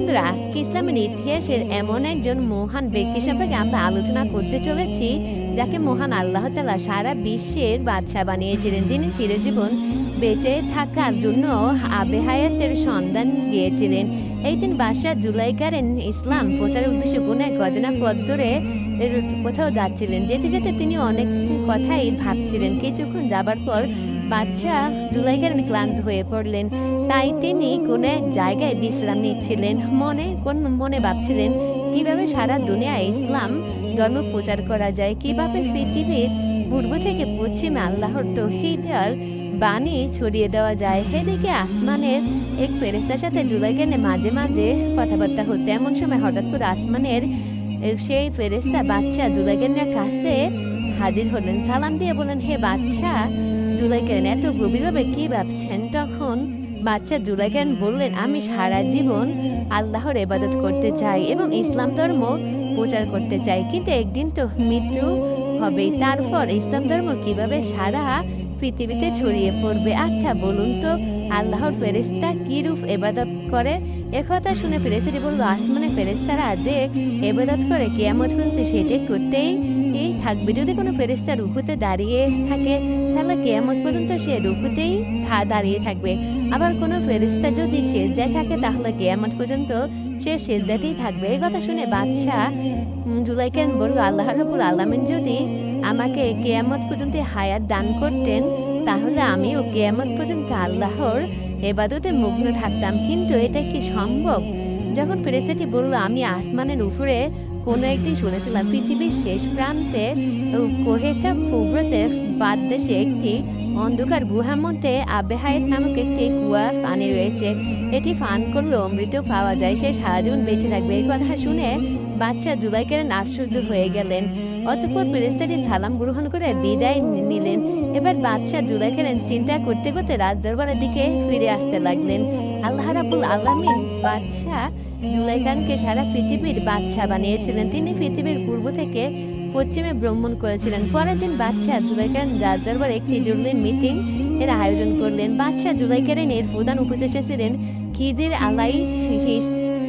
বন্ধুরা আজকে ইসলামের ইতিহাসের এমন একজন মহান ব্যক্তি সম্পর্কে আমরা আলোচনা করতে চলেছি, যাকে মহান আল্লাহ তালা সারা বিশ্বের বাদশাহ বানিয়েছিলেন, যিনি চিরজীবন বেঁচে থাকার জন্য আবে হায়াতের সন্ধান গিয়েছিলেন এই দিন বাদশাহ জুলাইকারেন ইসলাম প্রচারের উদ্দেশ্যে কোন এক গজনা পথ কোথাও যাচ্ছিলেন। যেতে যেতে তিনি অনেক কথাই ভাবছিলেন। কিছুক্ষণ যাবার পর বাচ্চা জুলাইকারেন ক্লান্ত হয়ে পড়লেন? তাই তিনি কোন এক জায়গায় বিশ্রাম নিচ্ছিলেন। মনে, কোন মনে ভাবছিলেন, কীভাবে সারা দুনিয়ায় ইসলাম ধর্ম প্রচার করা যায়? কীভাবে পৃথিবীর পূর্ব থেকে পশ্চিমে আল্লাহর তহিদার বাণী ছড়িয়ে দেওয়া যায়? সেদিকে আসমানের এক ফেরেস্তার সাথে জুলাইকানে মাঝে মাঝে কথাবার্তা হতো। এমন সময় হঠাৎ করে আসমানের সেই ফেরেস্তা বাচ্চা জুলাইকানের কাছে হাজির হলেন। সালাম দিয়ে বলেন হে বাচ্চা জুলাইকান এত গভীরভাবে কি ভাবছেন তখন? বাচ্চা জুলাইকান বললেন, আমি সারা জীবন আল্লাহর এবাদত করতে চাই এবং ইসলাম ধর্ম প্রচার করতে চাই। কিন্তু একদিন তো মৃত্যু হবেই। তারপর ইসলাম ধর্ম কীভাবে সারা পৃথিবীতে ছড়িয়ে পড়বে। আচ্ছা বলুন তো, আল্লাহর ফেরেস্তা কি রূপ এবাদত করে? একথা শুনে ফেরেস্তাটি বলল, আসমানে ফেরেস্তারা যে এবাদত করে, কেয়ামত পর্যন্ত সেটাই করতেই থাকবে। যদি কোনো ফেরেস্তা রুকুতে দাঁড়িয়ে থাকে, তাহলে কেয়ামত পর্যন্ত সে রুকুতেই দাঁড়িয়ে থাকবে। আবার কোনো ফেরেস্তা যদি সেজদায় থাকে, তাহলে কেয়ামত পর্যন্ত সে সেজদাতেই থাকবে। এই কথা শুনে বাদশা জুলাইকেন বলল, আল্লাহ রাবুল আলামিন যদি আমাকে কেয়ামত পর্যন্ত হায়াত দান করতেন, তাহলে আমিও কেয়ামত পর্যন্ত আল্লাহর এবাদতে মগ্ন থাকতাম। কিন্তু এটা কি সম্ভব? যখন ফেরেস্তাটি বলল, আমি আসমানের উপরে কোনো একদিন শুনেছিলাম, পৃথিবীর শেষ প্রান্তে কোহেকা ফুব্রতে বাদ দেশে একটি অন্ধকার গুহার মধ্যে আবেহায়েত নামক একটি কুয়া পানি রয়েছে। এটি পান করলে অমৃত পাওয়া যায়। সে সারা জীবন বেঁচে থাকবে। এই কথা শুনে বাচ্চা জুলাইকের আশ্চর্য হয়ে গেলেন। অতঃপর ফেরেস্তাটি সালাম গ্রহণ করে বিদায় নিলেন। এবার বাদশাহ জুলাইকের চিন্তা করতে করতে রাজ দরবারের দিকে ফিরে আসতে লাগলেন। আল্লাহ রাবুল আলামিন বাদশাহ জুলাইকানকে সারা পৃথিবীর বাদশাহ বানিয়েছিলেন। তিনি পৃথিবীর পূর্ব থেকে পশ্চিমে ভ্রমণ করেছিলেন। পরের দিন বাদশাহ জুলাইকান রাজ দরবারে একটি জরুরি মিটিং এর আয়োজন করলেন। বাদশাহ জুলাইকারেন এর প্রধান উপদেষ্টা ছিলেন খিজির আলাই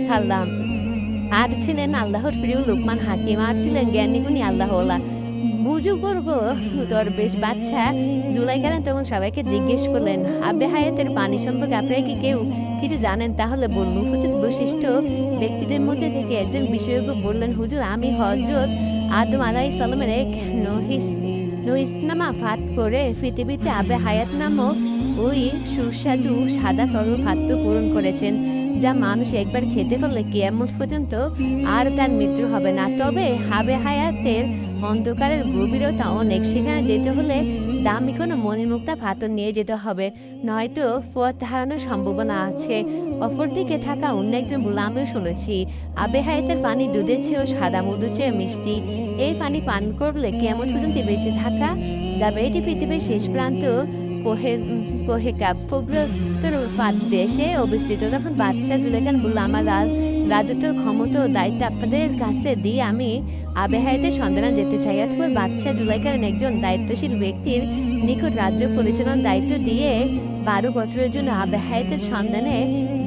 সাল্লাম। আর ছিলেন আল্লাহর প্রিয় লোকমান হাকিম। আর ছিলেন জ্ঞানীগুণী আল্লাহওয়ালা। বুজুর্গ দরবেশ বাচ্চা জুলাই কালেন তখন সবাইকে জিজ্ঞেস করলেন আবে হায়াতের পানি সম্পর্কে আপনারা কি কেউ কিছু জানেন, তাহলে বলুন। উপস্থিত বৈশিষ্ট্য ব্যক্তিদের মধ্যে থেকে একজন বিশেষজ্ঞ বললেন, হুজুর, আমি হজরত আদম আলাই সালামের এক নহিস, নহিসনামা পাঠ করে পৃথিবীতে আবে হায়াত নামক ওই সুস্বাদু সাদা তরল খাদ্য পূরণ করেছেন, যা মানুষ একবার খেতে পারলে কেয়ামত পর্যন্ত আর তার মৃত্যু হবে না। তবে হাবে হায়াতের অন্ধকারের গভীরতা অনেক। সেখানে যেতে হলে দামি কোনো মণিমুক্তা পাথর নিয়ে যেতে হবে। নয়তো পথ হারানোর সম্ভাবনা আছে। অপরদিকে থাকা অন্য একজন বলে আমিও শুনেছি। আবে হায়াতের পানি দুধের চেয়েও সাদা মধু চেয়ে মিষ্টি। এই পানি পান করলে কেমন পর্যন্ত বেঁচে থাকা? যাবে এটি পৃথিবীর শেষ প্রান্ত। কোহে কোহে কাপ দেশে অবস্থিত তখন বাদশাহ জুলেখান আমার রাজ রাজত্বের ক্ষমতা ও দায়িত্ব আপনাদের কাছে দিয়ে আমি আবেহাইতে সন্ধান যেতে চাই। অথবা বাদশাহ জুলাইকারেন একজন দায়িত্বশীল ব্যক্তির নিকট রাজ্য পরিচালনার দায়িত্ব দিয়ে বারো বছরের জন্য আবেহাইতের সন্ধানে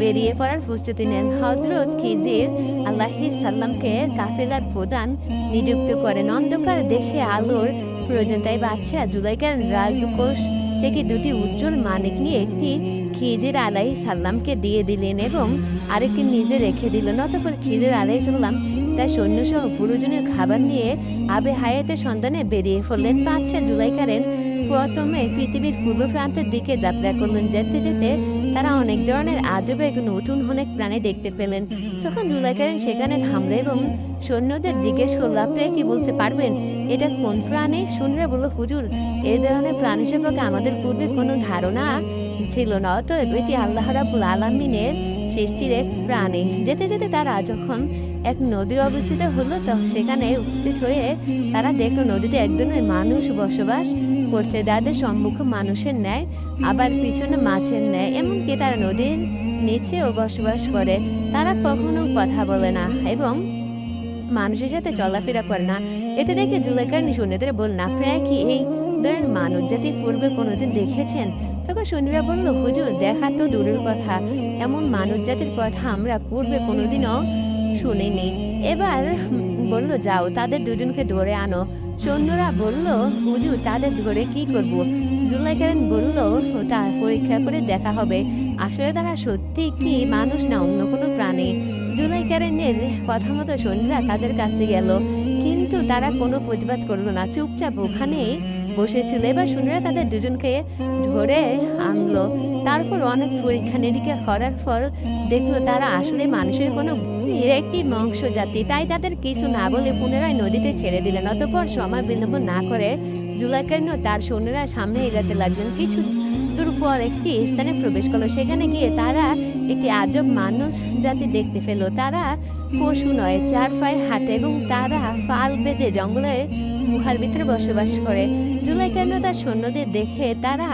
বেরিয়ে পড়ার প্রস্তুতি নেন। হজরত খিজির আল্লাহি সাল্লামকে কাফেলার প্রধান নিযুক্ত করেন। অন্ধকার দেশে আলোর প্রয়োজন, তাই বাদশাহ জুলাইকার রাজকোষ থেকে দুটি উজ্জ্বল মানিক নিয়ে একটি খিজির আলাই সাল্লামকে দিয়ে দিলেন এবং আরেকটি নিজে রেখে দিলেন। অতপর খিজির আলাই সাল্লাম তার সৈন্যসহ প্রয়োজনীয় খাবার নিয়ে আবে হায়াতের সন্ধানে বেরিয়ে পড়লেন। বাদশাহ জুলাইকারেন প্রথমে পৃথিবীর পূর্ব প্রান্তের দিকে যাত্রা করলেন। যেতে যেতে তারা অনেক ধরনের আজব এক নতুন অনেক প্রাণী দেখতে পেলেন। তখন জুলাইকারেন সেখানে থামলে এবং সৈন্যদের জিজ্ঞেস করল আপনারা কি বলতে পারবেন? এটা কোন প্রাণী? শুনলে বলল, হুজুর এই ধরনের প্রাণী সম্পর্কে আমাদের পূর্বে কোনো ধারণা ছিল না অতএব এটি আল্লাহ রাবুল আলমিনের সৃষ্টির এক প্রাণী। যেতে যেতে তারা যখন এক নদীর অবস্থিত হলো, তো সেখানে উপস্থিত হয়ে তারা দেখল নদীতে একজনের মানুষ বসবাস করছে। যাদের সম্মুখ মানুষের ন্যায়, আবার পিছনে মাছের ন্যায়, এমনকি তারা নদীর নিচেও বসবাস করে। তারা কখনো কথা বলে না এবং মানুষের সাথে চলাফেরা করে না। এতে দেখে জুলেকার সৈন্যদের বললেন আপনারা কি এই ধরনের মানুষ জাতি পূর্বে কোনোদিন দেখেছেন তখন সৈন্যরা বলল, হুজুর, দেখা তো দূরের কথা। এমন মানব জাতির কথা আমরা পূর্বে কোনোদিনও শুনিনি। এবার বলল, যাও, তাদের দুজনকে ধরে আনো। সৈন্যরা বলল, হুজুর, তাদের ধরে কি করব? জুলাইকারেন বলল, তা পরীক্ষা করে দেখা হবে। আসলে তারা সত্যি কি মানুষ না অন্য কোনো প্রাণী? জুলাইকারেনের কথা মতো সৈন্যরা তাদের কাছে গেল, কিন্তু তারা কোনো প্রতিবাদ করল না। চুপচাপ ওখানেই বসেছিল এবার সৈন্যরা তাদের দুজনকে ধরে আনলো। তারপর অনেক পরীক্ষা নিরীক্ষা করার পর দেখল তারা আসলে মানুষের কোনো একটি মংস জাতি। তাই তাদের কিছু না বলে পুনরায় নদীতে ছেড়ে দিলেন। অতঃপর সময় বিলম্ব না করে জুলাইকার্ণ তার সৈন্যরা সামনে এগাতে লাগলেন। কিছু দূর পর একটি স্থানে প্রবেশ করল। সেখানে গিয়ে তারা একটি আজব মানুষ জাতি দেখতে পেল। তারা পশু নয়, চার পায়ে হাঁটে এবং তারা ফাল বেঁধে জঙ্গলে গুহার ভিতরে বসবাস করে। জুলাই কেন তার সৈন্যদের দেখে তারা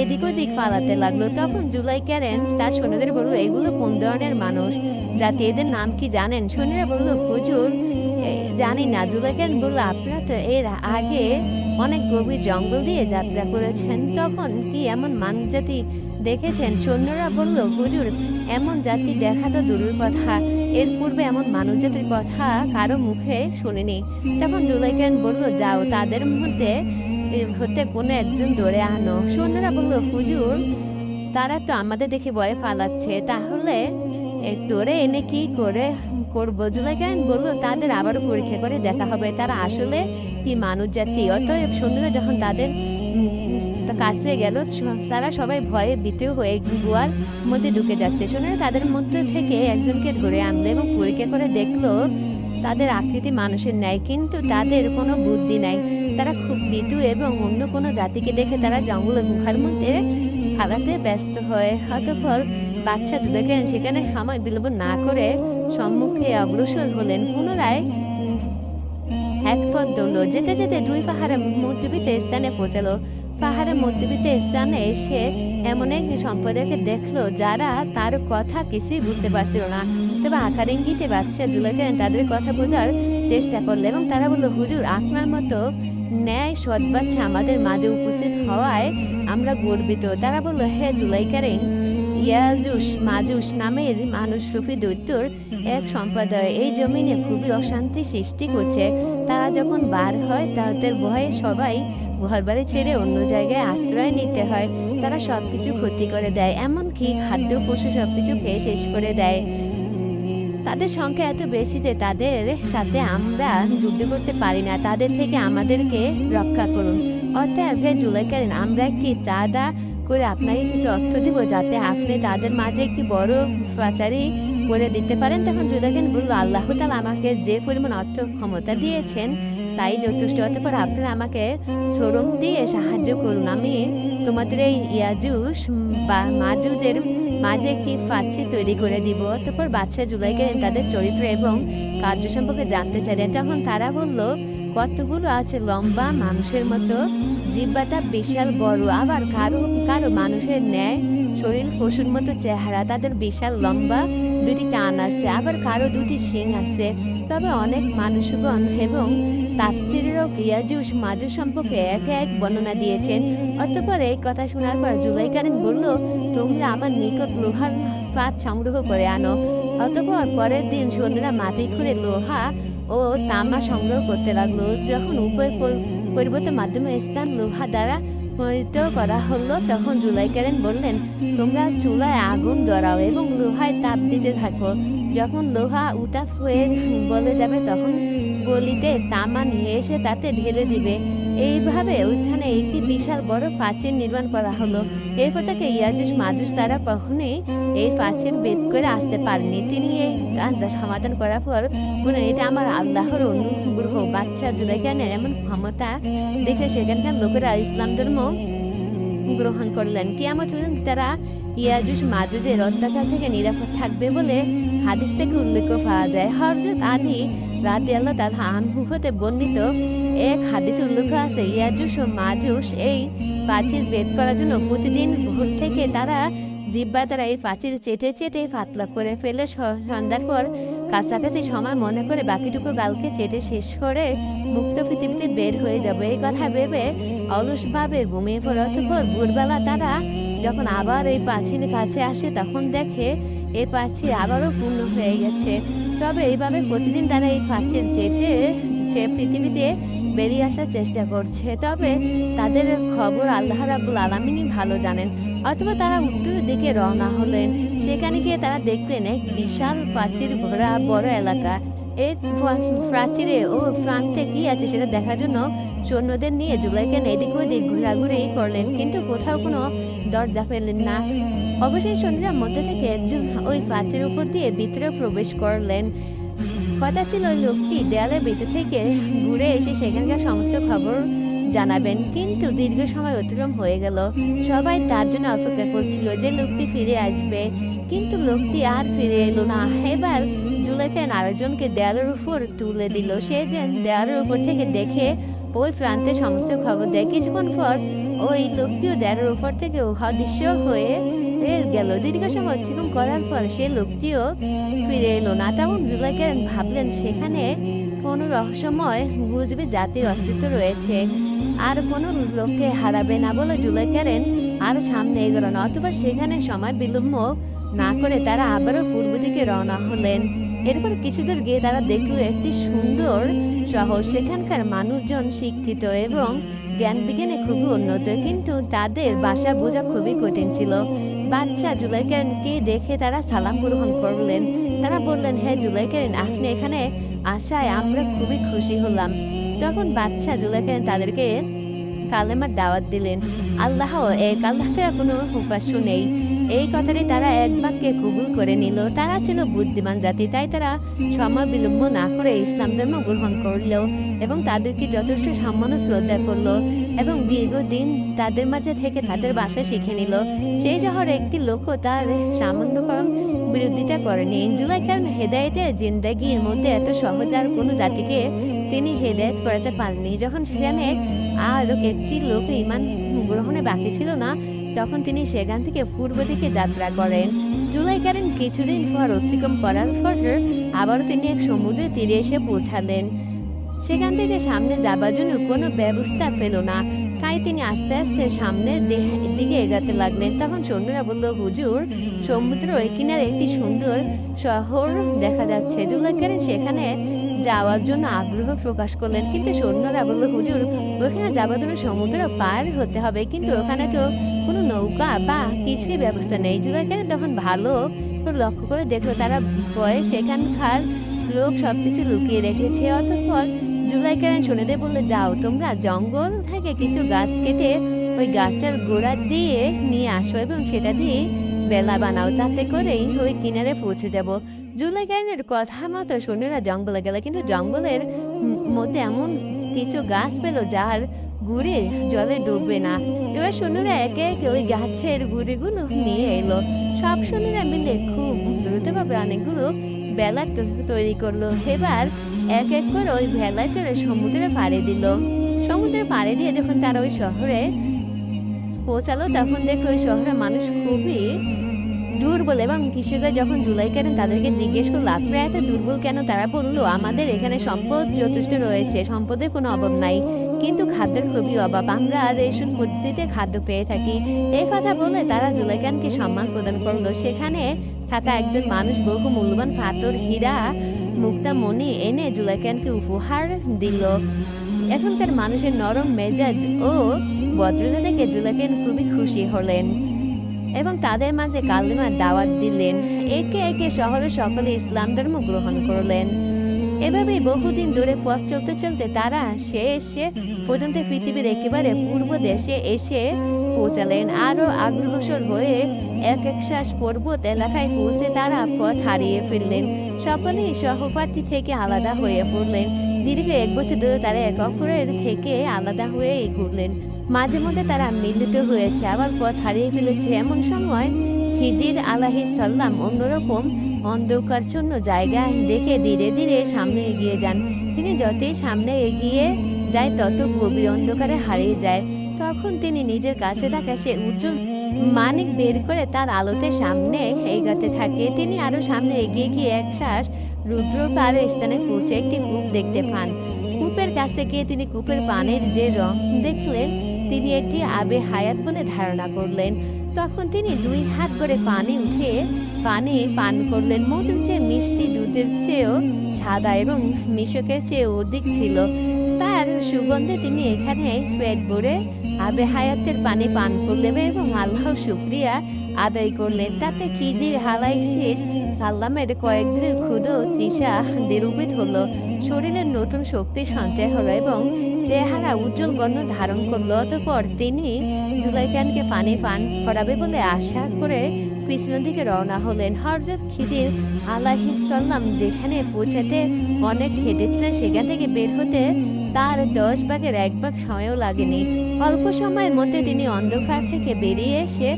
এদিক ওদিক পালাতে লাগল। তখন জুলাই ক্যারেন তার সৈন্যদের বলল, এগুলো কোন ধরনের মানুষ? জাতি এদের নাম কি জানেন? সৈন্যরা বলল, হুজুর জানি না। জুলাই ক্যারেন বলল, আপনারা তো এর আগে অনেক গভীর জঙ্গল দিয়ে যাত্রা করেছেন। তখন কি এমন মানুষ জাতি দেখেছেন? সৈন্যরা বলল, হুজুর, এমন জাতি দেখা তো দূরের কথা। এর পূর্বে এমন মানুষ জাতির কথা কারও মুখে শুনিনি। তখন জুলাইকান বলল, যাও, তাদের মধ্যে হতে কোনো একজন ধরে আনো। সৈন্যরা বলল, হুজুর, তারা তো আমাদের দেখে ভয়ে পালাচ্ছে। তাহলে ধরে এনে কি করে করব? জুলাইকান বলল, তাদের আবারও পরীক্ষা করে দেখা হবে। তারা আসলে কি মানুষ জাতি অতএব সৈন্যরা যখন তাদের কাছে গেল তারা সবাই ভয়ে ভীত হয়ে গুয়ার মধ্যে ঢুকে যাচ্ছে। সৈন্যরা তাদের মধ্যে থেকে একজনকে ধরে আনলো এবং পরীক্ষা করে দেখল, তাদের আকৃতি মানুষের ন্যায়, কিন্তু তাদের কোনো বুদ্ধি নাই। তারা খুব ভীতু এবং অন্য কোনো জাতিকে দেখে তারা জঙ্গলে গুহার মধ্যে ফালাতে ব্যস্ত হয়। অতঃপর বাচ্চা জুলেকেন সেখানে সময় বিলম্ব না করে সম্মুখে অগ্রসর হলেন। পুনরায় এক পথ দৌড়ল। যেতে যেতে দুই পাহাড়ের মধ্যবিত্ত স্থানে পৌঁছালো। পাহাড়ের মধ্যবিত্ত স্থানে এসে এমন এক সম্প্রদায়কে দেখল যারা তার কথা কিছুই বুঝতে পারছিল না। তবে আকার ইঙ্গিতে বাদশাহ জুলাইকেন তাদের কথা বোঝার চেষ্টা করল এবং তারা বলল, হুজুর, আপনার মতো ন্যায় সৎ বাচ্চা আমাদের মাঝে উপস্থিত হওয়ায় আমরা গর্বিত। তারা বলল, হে জুলাইকারিন ইয়াজুস, মাজুস নামের মানুষ রূপী দৈত্যর এক সম্প্রদায়। এই জমিনে খুবই অশান্তি সৃষ্টি করছে। তারা যখন বার হয়, তাদের ভয়ে সবাই ঘর বাড়ি ছেড়ে অন্য জায়গায় আশ্রয় নিতে হয়। তারা সবকিছু ক্ষতি করে দেয়, এমনকি খাদ্য, পশু সবকিছু খেয়ে শেষ করে দেয়। তাদের সংখ্যা এত বেশি যে তাদের সাথে আমরা যুদ্ধ করতে পারি না। তাদের থেকে আমাদেরকে রক্ষা করুন। অতএব হে জুলাইকারিন, আমরা কি চাঁদা করে আপনাকে কিছু অর্থ দিব যাতে আপনি তাদের মাঝে একটি বড় পাচারি করে দিতে পারেন? তখন জুলাইকান বলল, আল্লাহ তাআলা আমাকে যে পরিমাণ অর্থ ক্ষমতা দিয়েছেন, তাই যথেষ্ট। হতে পারে আপনারা আমাকে শ্রম দিয়ে সাহায্য করুন। আমি তোমাদের এই ইয়াজুস বা মাজুজের মাঝে একটি ফাঁচি তৈরি করে দিব। অতঃপর বাদশাহ জুলাইকে তাদের চরিত্র এবং কার্য সম্পর্কে জানতে চাইলেন। তখন তারা বলল, কতগুলো আছে লম্বা মানুষের মতো? জিব্বাটা বিশাল বড়, আবার কারও কারও মানুষের ন্যায় শরীর পশুর মতো চেহারা, তাদের বিশাল লম্বা দুটি কান আছে, আবার কারও দুটি শিং আছে। তবে অনেক মানুষগণ এবং তাফসিরেরও ইয়াজুস মাজুস সম্পর্কে একে এক বর্ণনা দিয়েছেন। অতঃপর এই কথা শোনার পর জুলাইকারিন বলল তোমরা আমার নিকট লোহার ফাঁদ সংগ্রহ করে আনো। অতঃপর পরের দিন সৈন্যরা মাটি খুঁড়ে লোহা ও তামা সংগ্রহ করতে লাগল। যখন উভয় পর- পরিবর্তন মাধ্যমে স্থান লোহা দ্বারা পরিণত করা হলো, তখন জুলাইকারেন বললেন, তোমরা চুলায় আগুন ধরাও এবং লোহায় তাপ দিতে থাকো। যখন লোহা উতাপ হয়ে বলে যাবে, তখন গলিতে তামা নিয়ে এসে তাতে ঢেলে দিবে। এইভাবে ওইখানে একটি বিশাল বড় প্রাচীর নির্মাণ করা হলো। এরপর থেকে ইয়াজুস মাজুস তারা কখনোই এই প্রাচীর বেদ করে আসতে পারেনি। তিনি এই কাজটা সমাধান করার পর বলেন এটা আমার আল্লাহর অনুগ্রহ। বাচ্চা জুলাইকানের এমন ক্ষমতা দেখে সেখানকার লোকেরা ইসলাম ধর্ম গ্রহণ করলেন। কিয়ামত তারা ইয়াজুস মাজুজের অত্যাচার থেকে নিরাপদ থাকবে বলে হাদিস থেকে উল্লেখ পাওয়া যায়। হরজত আদি রাতে আল্লাহ তালা আনহু হতে বর্ণিত এক হাদিসে উল্লেখ আছে ইয়াজুস ও মাজুস এই প্রাচীর বেদ করার জন্য প্রতিদিন ভোর থেকে তারা জিব্বা তারা এই প্রাচীর চেটে চেটে পাতলা করে ফেলে। সন্ধ্যার পর কাছাকাছি সময় মনে করে বাকিটুকু গালকে চেটে শেষ করে মুক্ত পৃথিবীতে বের হয়ে যাবে। এই কথা ভেবে অলসভাবে ঘুমিয়ে পড়ে। অতঃপর ভোরবেলা তারা যখন আবার এই প্রাচীর কাছে আসে, তখন দেখে এই প্রাচীর আবারও পূর্ণ হয়ে গেছে। তবে এইভাবে প্রতিদিন তারা এই প্রাচীর যেতে, যে পৃথিবীতে বেরিয়ে আসার চেষ্টা করছে। তবে তাদের খবর আল্লাহ রাবুল আলমিনই ভালো জানেন, অথবা তারা উত্তরের দিকে রওনা হলেন। সেখানে গিয়ে তারা দেখলেন এক বিশাল প্রাচীর ভরা বড় এলাকা। এই প্রাচীরে ও প্রান্তে কি আছে সেটা দেখার জন্য সৈন্যদের নিয়ে জুলাইকেন এদিক ওদিক ঘোরাঘুরি করলেন। কিন্তু কোথাও কোনো দরজা পেলেন না। অবশ্যই সৈন্যরা মধ্যে থেকে একজন ওই প্রাচীর উপর দিয়ে ভিতরে প্রবেশ করলেন। কথা ছিল, লোকটি দেয়ালের ভিতর থেকে ঘুরে এসে সেখানকার সমস্ত খবর জানাবেন। কিন্তু দীর্ঘ সময় অতিক্রম হয়ে গেল। সবাই তার জন্য অপেক্ষা করছিল যে লোকটি ফিরে আসবে। কিন্তু লোকটি আর ফিরে এলো না। এবার জুলেখান আরেকজনকে দেয়ালের উপর তুলে দিল। সে যে দেয়ালের উপর থেকে দেখে ওই প্রান্তে সমস্ত খবর দেয়। কিছুক্ষণ পর ওই লোকটিও দেয়ালের উপর থেকে অদৃশ্য হয়ে গেল। দীর্ঘ সময় অতিক্রম করার পর সে লোকটিও ফিরে এলো। না তেমন জুলাইকার ভাবলেন, সেখানে কোনো রহস্যময় বুঝবে জাতির অস্তিত্ব রয়েছে। আর কোনো লোককে হারাবে না বলে জুলাইকারেন আর সামনে এগোলেন অথবা সেখানে সময় বিলম্ব না করে তারা আবারও পূর্ব দিকে রওনা হলেন। এরপর কিছু দূর গিয়ে তারা দেখল একটি সুন্দর শহর। সেখানকার মানুষজন শিক্ষিত এবং জ্ঞান বিজ্ঞানে খুবই উন্নত, কিন্তু তাদের বাসা বোঝা খুবই কঠিন ছিল। বাচ্চা জুলাইকারকে দেখে তারা সালাম গ্রহণ করলেন। তারা বললেন হ্যাঁ জুলাইকারেন, আপনি এখানে আসায় আমরা খুবই খুশি হলাম। তখন বাচ্চা জুলাইকারেন তাদেরকে কালেমার দাওয়াত দিলেন। আল্লাহ এক আল্লাহ ছাড়া কোনো উপাস্য নেই। এই কথাটি তারা এক বাক্যে কবুল করে নিল। তারা ছিল বুদ্ধিমান জাতি, তাই তারা সময় বিলম্ব না করে ইসলাম ধর্ম গ্রহণ করল এবং তাদেরকে যথেষ্ট সম্মান শ্রদ্ধা করল এবং দীর্ঘদিন তাদের মাঝে থেকে তাদের বাসা শিখে নিল। সেই শহরে একটি লোকও তার সামান্য কম বিরোধিতা করেনি। জুলাই কারণ হেদায়েতের জিন্দাগির মধ্যে এত সহজ আর কোনো জাতিকে তিনি হেদায়েত করাতে পারেননি। যখন সেখানে আর একটি লোক ইমান গ্রহণে বাকি ছিল না, তখন তিনি সেখান থেকে পূর্ব দিকে যাত্রা করেন। জুলাই কারেন কিছুদিন পর অতিক্রম করার পর আবারও তিনি এক সমুদ্রের তীরে এসে পৌঁছালেন। সেখান থেকে সামনে যাবার জন্য কোনো ব্যবস্থা পেল না। তাই তিনি আস্তে আস্তে সামনের দিকে এগাতে লাগলেন। তখন সৈন্যরা বলল, হুজুর সমুদ্র ওই কিনারে একটি সুন্দর শহর দেখা যাচ্ছে। জুলাই জুলাইকারেন সেখানে যাওয়ার জন্য আগ্রহ প্রকাশ করলেন। কিন্তু সৈন্যরা বলল, হুজুর, ওখানে যাবার জন্য সমুদ্র পার হতে হবে। কিন্তু ওখানে তো কোনো নৌকা বা কিছুই ব্যবস্থা নেই। জুলাইকারেন তখন ভালো লক্ষ্য করে দেখল, তারা ভয়ে সেখানকার লোক সবকিছু লুকিয়ে রেখেছে। অতঃপর জুলাইকারেন শুনেতে বললে, যাও, তোমরা জঙ্গল থেকে কিছু গাছ কেটে ওই গাছের গোড়া দিয়ে নিয়ে আসো এবং সেটা দিয়ে বেলা বানাও, তাতে করেই ওই কিনারে পৌঁছে যাব। জুলাইকারেনের কথা মতো সৈন্যরা জঙ্গলে গেল কিন্তু জঙ্গলের মধ্যে এমন কিছু গাছ পেল যার গুড়ে জলে ডুববে না। এবার সৈন্যরা একে একে ওই গাছের গুড়িগুলো নিয়ে এলো। সব সৈন্যরা মিলে খুব দ্রুতভাবে অনেকগুলো বেলা তৈরি করল। এবার এক এক করে ওই ভেলায় চড়ে সমুদ্রে পাড়ি দিল। সমুদ্রে পাড়ি দিয়ে যখন তারা ওই শহরে পৌঁছালো, তখন দেখল শহরের মানুষ খুবই দুর্বল এবং কৃষকরা যখন জুলাই করেন তাদেরকে জিজ্ঞেস করল আপনারা এত দুর্বল কেন? তারা বলল, আমাদের এখানে সম্পদ যথেষ্ট রয়েছে, সম্পদের কোনো অভাব নাই, কিন্তু খাদ্যের খুবই অভাব। আমরা আর এইসব পদ্ধতিতে খাদ্য পেয়ে থাকি। এই কথা বলে তারা জুলাইকানকে সম্মান প্রদান করল। সেখানে থাকা একজন মানুষ বহু মূল্যবান পাথর, হীরা, মুক্তা, মণি এনে জুলাইকানকে উপহার দিল। এখনকার মানুষের নরম মেজাজ ও ভদ্রতা দেখে খুবই খুশি হলেন এবং তাদের মাঝে কালিমার দাওয়াত দিলেন। একে একে শহরের সকলে ইসলাম ধর্ম গ্রহণ করলেন। এভাবে বহুদিন ধরে পথ চলতে চলতে তারা এসে পর্যন্ত পৃথিবীর একেবারে পূর্ব দেশে এসে পৌঁছালেন। আরও আগ্রসর হয়ে এক এক শ্বাস পর্বত এলাকায় পৌঁছে তারা পথ হারিয়ে ফেললেন। সকলেই সহপাঠী থেকে আলাদা হয়ে পড়লেন। দীর্ঘ এক বছর ধরে তারা এক অপরের থেকে আলাদা হয়ে ঘুরলেন। মাঝে মধ্যে তারা মিলিত হয়েছে, আবার পথ হারিয়ে ফেলেছে। এমন সময় হিজির আলাহি সাল্লাম অন্যরকম অন্ধকারচ্ছন্ন জায়গা দেখে ধীরে ধীরে সামনে এগিয়ে যান। তিনি যতই সামনে এগিয়ে যায়, তত গভীর অন্ধকারে হারিয়ে যায়। তখন তিনি নিজের কাছে থাকা সে উজ্জ্বল মানিক বের করে তার আলোতে সামনে এগাতে থাকে। তিনি আরও সামনে এগিয়ে গিয়ে এক শ্বাস রুদ্র পাহাড়ের স্থানে পৌঁছে একটি কূপ দেখতে পান। কূপের কাছে গিয়ে তিনি কূপের পানের যে রং দেখলেন তিনি এটি আবে হায়াত বলে ধারণা করলেন। তখন তিনি দুই হাত করে পানি উঠে পানি পান করলেন। মধুর চেয়ে মিষ্টি দুধের চেয়েও সাদা এবং মিশকের চেয়ে অধিক ছিল। তার সুগন্ধে তিনি এখানে পেট ভরে আবে হায়াতের পানি পান করলেন এবং আল্লাহ শুক্রিয়া আদায় করলেন। তাতে খিজির হালাইসিস সাল্লামের কয়েকদিনের ক্ষুদ তৃষা নিরূপিত হলো। শরীরের নতুন শক্তি সঞ্চয় হলো এবং চেহারা উজ্জ্বল বর্ণ ধারণ করল, অতঃপর তিনি জুলাইকানকে পানি পান করাবে বলে আশা করে পিছনের দিকে রওনা হলেন। হরজত খিদির আলাহিসাল্লাম যেখানে পৌঁছাতে অনেক হেঁটেছিলেন, সেখান থেকে বের হতে তার দশ ভাগের এক ভাগ সময়ও লাগেনি। অল্প সময়ের মধ্যে তিনি অন্ধকার থেকে বেরিয়ে এসে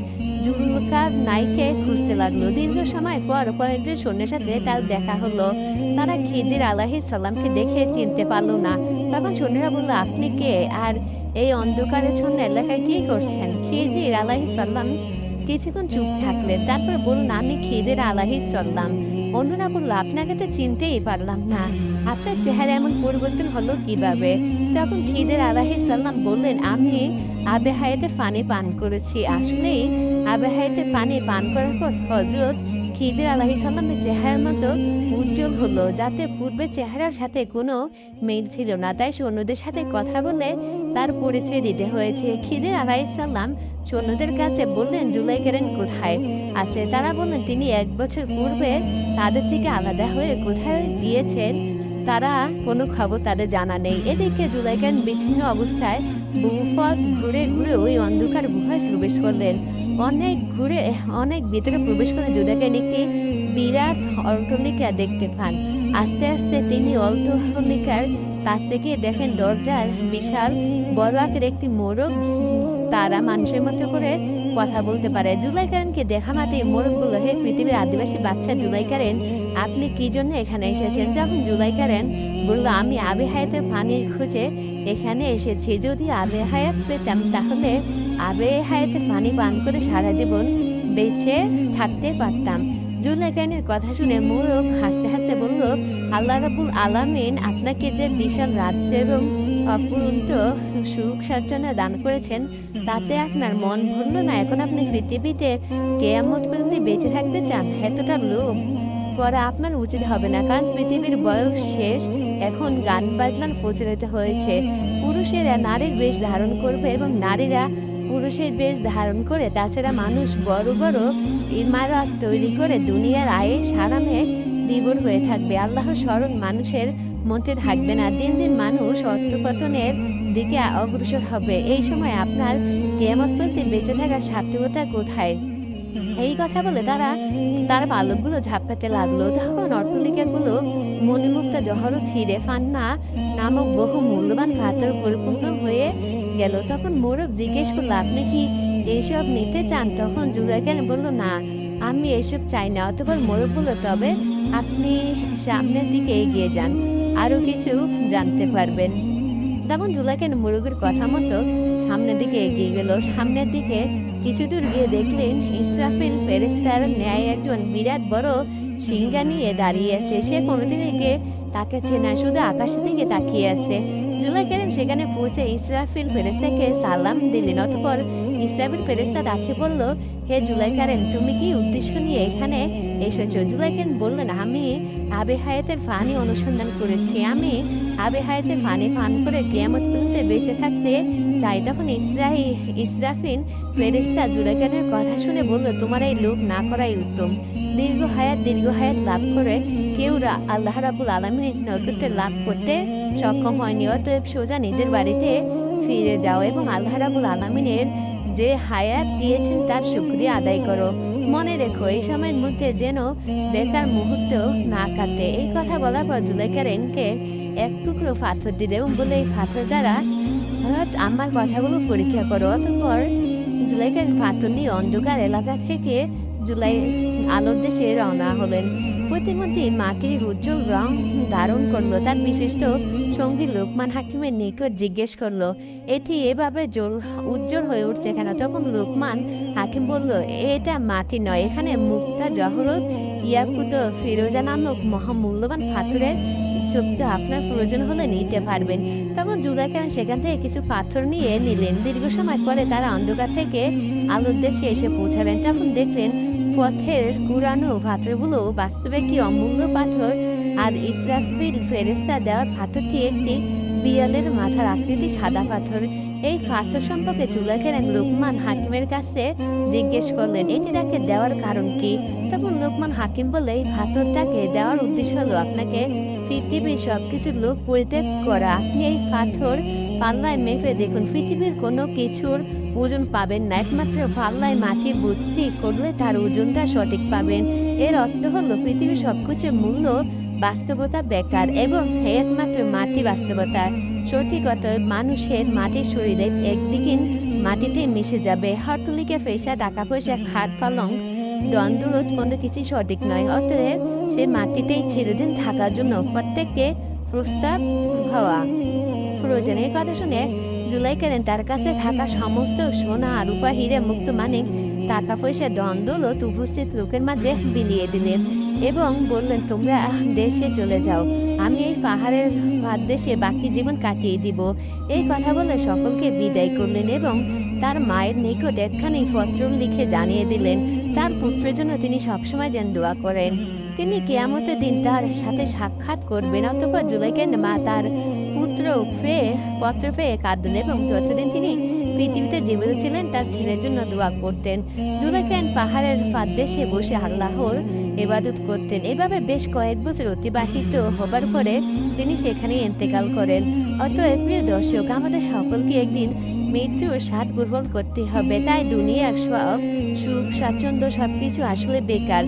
জুলকার নাইকে খুঁজতে লাগল। দীর্ঘ সময় পর কয়েকজন সৈন্যের সাথে তার দেখা হলো। তারা খিজির আলাহি সাল্লামকে দেখে চিনতে পারল না। তখন সৈন্যরা বলল, আপনি কে? আর এই অন্ধকারের জন্য এলাকায় কি করছেন? খিজির আলাহি সাল্লাম কিছুক্ষণ চুপ থাকলেন। তারপর বলুন আমি খিজির আলাহি সাল্লাম অন্যরা করল আপনাকে তো চিনতেই পারলাম না। আপনার চেহারা এমন পরিবর্তন হলো কীভাবে? তখন খিদের আলাহি সাল্লাম বললেন, আমি আবে হায়াতে পানি পান করেছি। আসলেই আবে হায়াতে পানি পান করার পর হজরত খিদের আলাহি সাল্লামের চেহারার মতো উজ্জ্বল হলো, যাতে পূর্বে চেহারার সাথে কোনো মিল ছিল না। তাই সৈন্যদের সাথে কথা বলে তার পরিচয় দিতে হয়েছে। খিদের আলাহি সাল্লাম সৈন্যদের কাছে বললেন, জুলাই কেরেন কোথায়? আছে তারা বললেন, তিনি এক বছর পূর্বে তাদের থেকে আলাদা হয়ে কোথায় গিয়েছেন? তারা কোনো খবর তাদের জানা নেই। এদিকে জুলাইকান বিচ্ছিন্ন অবস্থায় বহুপথ ঘুরে ঘুরে ওই অন্ধকার গুহায় প্রবেশ করলেন। অনেক ঘুরে, অনেক ভিতরে প্রবেশ করে জুলাইকান একটি বিরাট অল্টলিকা দেখতে পান। আস্তে আস্তে তিনি অল্টলিকার তার থেকে দেখেন দরজার বিশাল বড় আকার একটি মোরগ তারা মানুষের মতো করে কথা বলতে পারে। জুলাই কারেনকে দেখা মাত্র মোরগ বলল হে পৃথিবীর আদিবাসী বাচ্চা জুলাই কারেন আপনি কি জন্য এখানে এসেছেন? যখন জুলাই কারেন বলল, আমি আবে হায়াতের পানির খুঁজে এখানে এসেছি, যদি আবে হায়াত পেতাম তাহলে আবে হায়াতের পানি পান করে সারা জীবন বেঁচে থাকতে পারতাম। জুলাইকানের কথা শুনে মোরগ হাসতে হাসতে বলল, আল্লাহ রাবুল আলামিন আপনাকে যে বিশাল রাত্রে এবং অপুরন্ত সুখ স্বাচ্ছন্দ্য দান করেছেন, তাতে আপনার মন ভরল না। এখন আপনি পৃথিবীতে কেয়ামত পর্যন্ত বেঁচে থাকতে চান, এতটা লোভ। পরে আপনার উচিত হবে না, কারণ পৃথিবীর বয়স শেষ। এখন গান বাজনার প্রচলিত হয়েছে। পুরুষেরা নারীর বেশ ধারণ করবে এবং নারীরা পুরুষের বেশ ধারণ করে, তাছাড়া মানুষ বড় বড় ইমারত তৈরি করে দুনিয়ার আয়ে সারামে বিবর হয়ে থাকবে। আল্লাহর স্মরণ মানুষের মধ্যে থাকবে না। দিন দিন মানুষ অর্থপতনের দিকে অগ্রসর হবে। এই সময় আপনার কেয়ামত বলতে বেঁচে থাকার সার্থকতা কোথায়? এই কথা বলে তারা, তার পালকগুলো ঝাপটাতে লাগল। তখন অট্টলিকাগুলো মণিমুক্তা জহরত হিরে ফান্না নামক বহু মূল্যবান পাথর পরিপূর্ণ হয়ে গেল। তখন মোরব জিজ্ঞেস করল, আপনি কি এইসব নিতে চান? তখন জুলাইকান বলল, না, আমি এসব চাই না। অতপর মোরব বলল, তবে আপনি সামনের দিকে এগিয়ে যান আরও কিছু জানতে পারবেন। তখন জুলাইকান মুরগের কথা মতো সামনের দিকে এগিয়ে গেল। সামনের দিকে কিছু দূর গিয়ে দেখলেন ইসরাফিল ফেরেস্তার ন্যায় একজন বিরাট বড় সিংহা নিয়ে দাঁড়িয়ে আছে। সে কোনোদিন দিকে তাকে চেনা শুধু আকাশের দিকে তাকিয়ে আছে। জুলাই কেরেন সেখানে পৌঁছে ইসরাফিল ফেরেস্তাকে সালাম দিলেন। অতপর ইসরাফিল ফেরেস্তা তাকে বলল, হে জুলাই কারেন তুমি কি উদ্দেশ্য নিয়ে এখানে এসেছ? জুলাই কেন বললেন, আমি আবে হায়াতের ফানি অনুসন্ধান করেছি। আমি আবে হায়াতের ফানি পান করে কেয়ামত পর্যন্ত বেঁচে থাকতে চাই। তখন ইসরাহি ইসরাফিন ফেরেস্তা জুলাইকানের কথা শুনে বলল, তোমার এই লোভ না করাই উত্তম। দীর্ঘ হায়াত দীর্ঘ হায়াত লাভ করে কেউরা আল্লাহ রাবুল আলমিনের নৈকট্য লাভ করতে সক্ষম হয়নি। অতএব সোজা নিজের বাড়িতে ফিরে যাও এবং আল্লাহ রাবুল আলমিনের যে হায়াত দিয়েছেন তার শুক্রিয়া আদায় করো। মনে রেখো, এই সময়ের মধ্যে যেন বেকার মুহূর্ত না কাটে। এই কথা বলার পর জুলাইকা রেনকে এক টুকরো পাথর দিলে এবং বলে এই পাথর দ্বারা আমার কথাগুলো পরীক্ষা করো। অতঃপর জুলাইকার পাথর নিয়ে অন্ধকার এলাকা থেকে জুলাই আলোর দেশে রওনা হলেন। প্রতিমধ্যে মাটির উজ্জ্বল রং ধারণ করল। তার বিশিষ্ট সঙ্গী লোকমান হাকিমের নিকট জিজ্ঞেস করল, এটি এভাবে জল উজ্জ্বল হয়ে উঠছে কেন? তখন লোকমান হাকিম বলল, এটা মাটি নয়, এখানে মুক্তা জহরত, ইয়াকুত ফিরোজা নামক মহামূল্যবান পাথরের শক্তি আপনার প্রয়োজন হলে নিতে পারবেন। তখন জুলাইখান সেখান থেকে কিছু পাথর নিয়ে নিলেন। দীর্ঘ সময় পরে তারা অন্ধকার থেকে আলোর দেশে এসে পৌঁছালেন। তখন দেখলেন পথের কুরানো পাথরগুলো বাস্তবে কি অমূল্য পাথর? আর ইসরাফিল ফেরেস্তা দেওয়ার পাথরটি একটি বিড়ালের মাথার আকৃতি সাদা পাথর। এই পাথর সম্পর্কে জুলাইখান লোকমান হাকিমের কাছে জিজ্ঞেস করলেন, এটি তাকে দেওয়ার কারণ কি? তখন লোকমান হাকিম বলে, এই পাথরটাকে দেওয়ার উদ্দেশ্য হলো আপনাকে পৃথিবীর সবকিছু লোক পরিত্যাগ করা। আপনি এই পাথর পাল্লায় মেপে দেখুন, পৃথিবীর কোনো কিছুর ওজন পাবেন না। একমাত্র পাল্লায় মাটি ভর্তি করলে তার ওজনটা সঠিক পাবেন। এর অর্থ হলো পৃথিবীর সবকিছুর মূল্য বাস্তবতা বেকার এবং একমাত্র মাটি বাস্তবতা। সঠিক মানুষের মাটির শরীরে একদিকে মাটিতে মিশে যাবে। হটলিকে ফেসা টাকা পয়সা খাট পালং দ্বন্দ্বরোধ কোনো কিছুই সঠিক নয়। অতএব সে মাটিতেই চিরদিন থাকার জন্য প্রত্যেককে প্রস্তাব হওয়া প্রয়োজনের কথা শুনে জুলাই কেনেন তার কাছে থাকা সমস্ত সোনা রূপা হিরে মুক্ত মানে টাকা পয়সা দ্বন্দ্বলত উপস্থিত লোকের মাঝে বিলিয়ে দিলেন এবং বললেন, তোমরা দেশে চলে যাও। আমি এই পাহাড়ের ভাত দেশে বাকি জীবন কাটিয়ে দিব। এই কথা বলে সকলকে বিদায় করলেন এবং তার মায়ের নিকট একখানি পত্র লিখে জানিয়ে দিলেন। তার পুত্রের জন্য তিনি সবসময় যেন দোয়া করেন। তিনি কেয়ামতের দিন তার সাথে সাক্ষাৎ করবেন, অথবা জুলাইকের মা তার পুত্র পেয়ে, পত্র পেয়ে কাঁদলেন এবং যতদিন তিনি পৃথিবীতে জীবিত ছিলেন, তার ছেলের জন্য দোয়া করতেন। জুলাইকেন পাহাড়ের ফাদ্দেশে বসে আল্লাহর এবাদত করতেন। এভাবে বেশ কয়েক বছর অতিবাহিত হবার পরে তিনি সেখানে ইন্তেকাল করেন। অতএব প্রিয় দর্শক, আমাদের সকলকে একদিন মৃত্যুর স্বাদ গ্রহণ করতে হবে। তাই দুনিয়ার সব সুখ, স্বাচ্ছন্দ্য সবকিছু আসলে বেকার।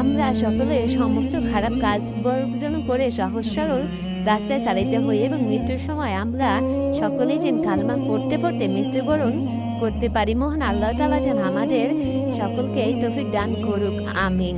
আমরা সকলে সমস্ত খারাপ কাজ বর্জন করে সহজ সরল রাস্তায় চালাইতে হই এবং মৃত্যুর সময় আমরা সকলে যেন কালমা পড়তে পড়তে মৃত্যুবরণ করতে পারি। মোহন আল্লাহ তালা যেন আমাদের সকলকে তফিক দান করুক। আমিন।